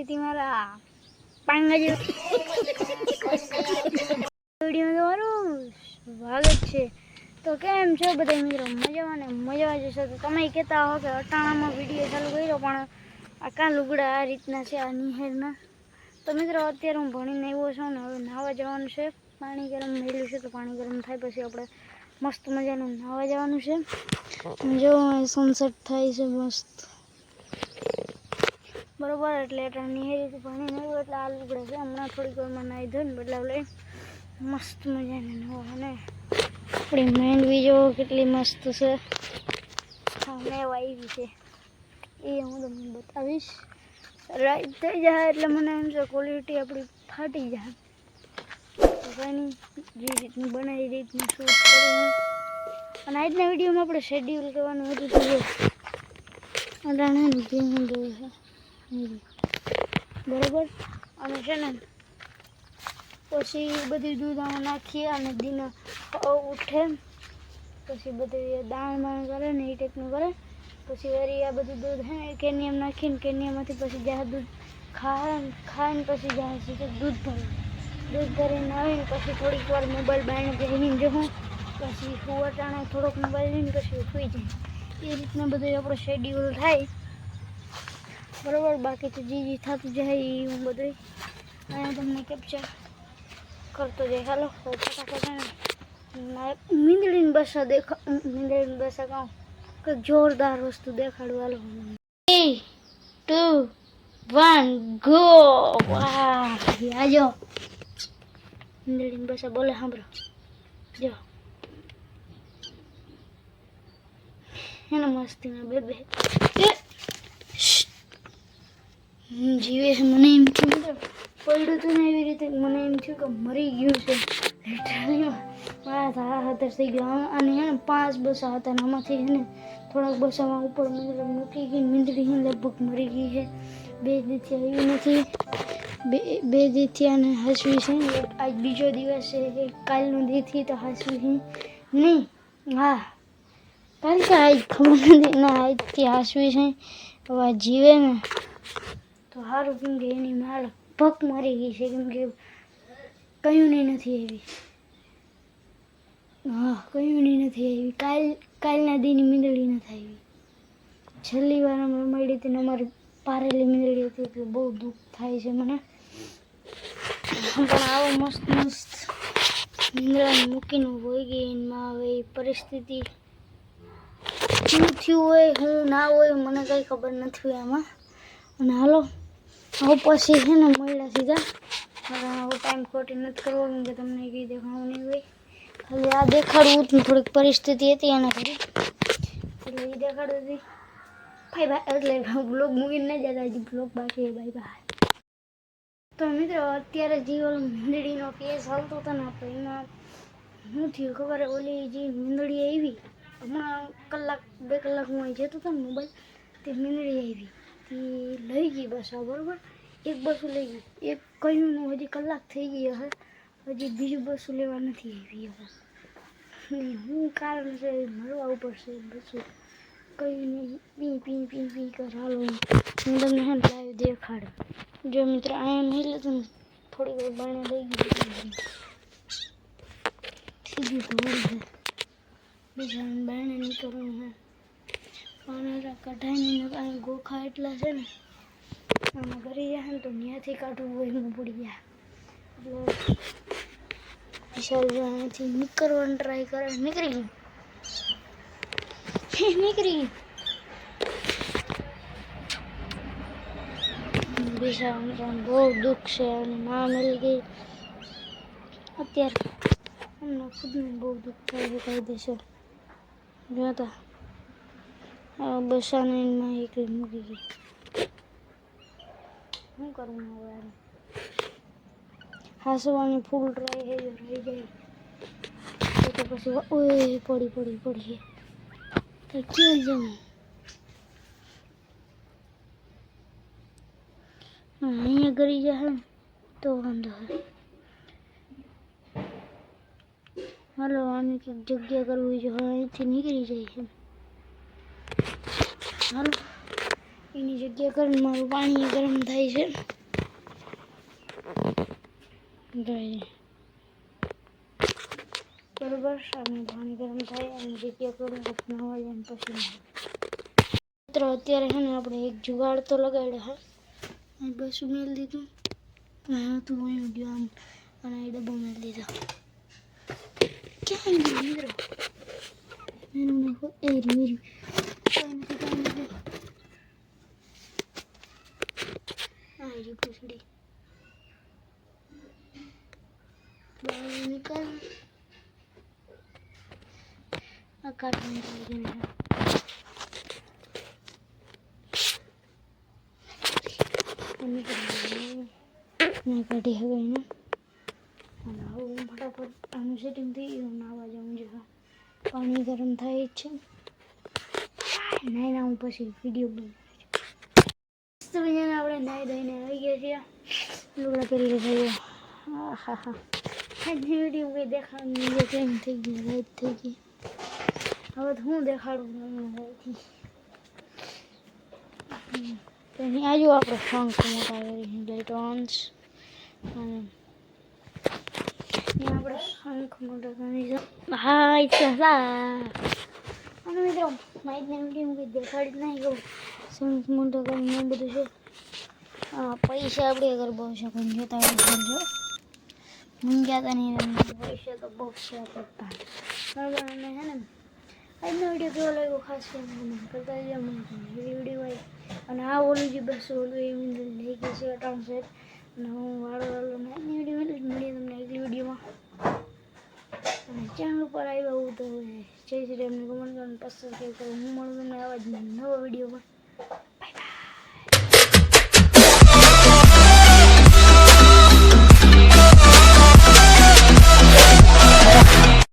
ફરીથી મારા. પાંગા વીડિયો તમારું સ્વાગત છે. તો કેમ છો બધા મિત્રો? મજામાં ને મજા જશો. તો તમે કહેતા હો કે અટાણામાં વીડિયો ચાલુ કર્યો, પણ આ કાં લુગડા આ રીતના છે, આ નિહેરના. તો મિત્રો, અત્યારે હું ભણીને આવ્યો છું ને હવે નાહવા જવાનું છે. પાણી ગરમ મેળ્યું છે, તો પાણી ગરમ થાય પછી આપણે મસ્ત મજાનું નાહવા જવાનું છે. જો સનસેટ થાય છે મસ્ત. બરોબર, એટલે એટલે રીતે ભણી નહીં એટલે આ લુગડા છે. હમણાં થોડીક વારમાં નાહી ધોઈને બદલાવ મસ્ત મજાને નવો અને આપણી માંડવી જો કેટલી મસ્ત છે. હા, મેં આવી છે. એ હું તમને બતાવીશ. રાઈટ થઈ જાય એટલે મને એમ છે ક્વોલિટી આપણી ફાટી જાય. તો જે રીતનું બનાવી રીતનું શૂટ કરું અને આજના વિડીયોમાં આપણે શેડ્યુલ કરવાનું હતું તો જો જે હું જોયું છે. બરોબર? અને છે ને, પછી બધી દૂધ નાખીએ અને દિન ઉઠે. પછી બધી દાણ બાણ કરે ને એ ટાઈપનું કરે. પછી વળી આ બધું દૂધ હે ને કેનિયમ નાખીને, કેનિયમમાંથી પછી જ્યાં દૂધ ખાય ખાઈને પછી જાય છે દૂધ ભરે. દૂધ ભરીને આવીને પછી થોડીક વાર મોબાઈલ બાઈને જઈને જવું પછી સુવટાણે થોડોક મોબાઈલ લઈને પછી સૂઈ જાય એ રીતના બધું આપણો શેડ્યુલ થાય. બરોબર બાકી તો જે જે થતું જાય એ હું બધું અહીંયા તમને કેપ્ચર કરતો જાય. હાલો ફટાફટ છે ને મારે બસા દેખા મીંદડીને બસા કહું કે જોરદાર વસ્તુ દેખાડું. હાલો. થ્રી ટુ વન ગો આજો મીંદડીની બસા બોલે સાંભળો. જો. એના બે બે. એ! શ્શ! હમ, જીવે છે, મને એમ થયું કે પડ્યું હતું ને એવી રીતે, મને એમ થયું કે મરી ગયું છે. લિટરલી મારા તારા હાથર થઈ ગયો. અને હે ને પાંચ બસા હતા ને આમાંથી હે થોડાક બસામાં ઉપર મતલબ મૂકી ગઈ મીંદડી હે લગભગ મરી ગઈ છે. બે દીથી આવી નથી. બે બે દીથી અને હસવી છે. આજ બીજો દિવસ છે કાલનો દીથી તો હસવી છે નહીં. હા, કાલ કે આજ ખબર નથી, ના, આજથી હસવી છે. હવે જીવે ને તો સારું કેમ કે એની માળ ભક મરી ગઈ છે, કેમ કે નહીં નથી આવી. હા કયું નહીં નથી આવી. કાલ, કાલના દીની મીંદડી નથી આવી. છેલ્લી વાર અમે મળી હતી ને અમારી પારેલી મીંદડી હતી, એટલે બહુ દુઃખ થાય છે મને. પણ આવો મસ્ત મસ્ત મીંદડાને મૂકીને હોઈ ગઈ એમાં હવે પરિસ્થિતિ. શું થયું હોય હું ના હોય, મને કંઈ ખબર નથી આમાં. અને હાલો હવે પછી છે ને મળ્યા સીધા. હવે હું ટાઈમ ખોટી નથી કરવો કેમ કે તમને કંઈ દેખાવું નહીં હોય. ખાલી આ દેખાડવું હતું થોડીક પરિસ્થિતિ હતી એના ઘરે એટલે એ દેખાડતી હતી. ભાઈ ભાઈ એટલે બ્લોગ મૂકીને ન જતા, હજી બ્લોગ બાકી ભાઈ ભાઈ તો મિત્રો, અત્યારે જે ઓલો મીંદડીનો કેસ હાલતો હતો ને આપણે એમાં શું થયું ખબર? ઓલી જે મીંદડી આવી, હમણાં કલાક, બે કલાક હું જતો હતો ને મોબાઈલ તે મીંદડી આવી. તે લઈ ગઈ બસ આ બરોબર? એક બસો લઈ ગઈ. એક કહ્યું ને હજી કલાક થઈ ગઈ હશે હજી બીજું બસો લેવા નથી આવી હવે. હું કારણ છે મળવા ઉપર છે બસો. કઈ નહીં, પી પી પી પી, કર, હાલો. હું તમને હે ને લાઈવ દેખાડું. જો મિત્ર અહીંયા નહીં લેતો ને થોડી વાર બાણે લઈ ગઈ થઈ ગયું તો બીજા બાણે નહીં કરવાનું હે. પાણા કઢાઈને ગોખા એટલા છે ને અમે કરી જાય ને તો ત્યાંથી કાઢવું હોય એમાં પડી જાય એટલે વિશાલ અહીંયાથી નીકળવાની ટ્રાય કરે. નીકળી ગયું? નીકળી ગયું? બહુ દુઃખ છે અને ના મળી ગઈ. અત્યારે અમને ખુદને બહુ દુઃખ થાય છે કહી દેશો જોતા હવે બસાને એમાં એકલી મૂકી ગઈ શું કરવું હવે આને? હાંસવાની ફૂલ ટ્રાય છે જો રહી જાય તો તો પછી વા- ઓય પડી પડી પડી તો ક્યાં જવું અહીંયા કરી જાય ને તો વાંધો હે હાલો આની કંઈક જગ્યા કરવી જોઈએ હવે અહીંથી નીકળી જાય છે હાલો. એની જગ્યા કરીને મારું પાણી ગરમ થાય છે. બરોબર, સામે પાણી ગરમ થાય અને જગ્યા કરું પછી જાય પછી મિત્રો, અત્યારે છે ને આપણે એક જુગાડ તો લગાડ્યો હે અહીં બસ મેળ દીધું. હા તું અહીં ગયો અને ડબ્બો મેળ દીધો. ક્યાં મિત્રો કાંઈ નથી કાંઈ નથી આ રહ્યું પૂછડી અને પછી ના કાઢી હવે એને અને હું ફટાફટ આનું સેટિંગ થઈ ગયું નાવા જાઉં જેવા પાણી ગરમ થાય છે. નાઈ ના હું પછી વીડિયો બનાવું મજાના આપણે નાઈ ધોઈને આવી ગયા છીએ લુગડા પહેરી લીધા હા હા હા આજની વીડિયો કંઈ દેખાડું કેમ થઈ ગયું લાઈટ થઈ ગઈ હવે તો હું દેખાડું લાઈટથી તો આપણે શંખ મોટા કરી લાઈટ ઓન્સ અને આપણે શંખ મોટા કરી છે હા ઈચ્છા સા અને મિત્રો માહિતને વીડિયો કંઈ દેખાડી નહીં કહું શંખ મોટા કરીને બધું છે પૈસા આપણે અગર બહુ કરજો મૂંઝ્યા હતા નહીં પૈસા તો છે કરતા બરાબર અને હે ને આજનો વીડિયો ખાસ કરીને કરતા હોય અને આ ઓલું જે બસ ઓલું એ લઈ ગઈ છે અટાણું છે અને હું વાળો વાળો ને આજની વીડિયો મળીએ તમને આગલી વિડીયોમાં અને ચેનલ ઉપર આવ્યા હું તો જય શ્રી રામને કમેન્ટ કરો પસંદ કરો હું મળું તમને આવા જ નવા વિડીયોમાં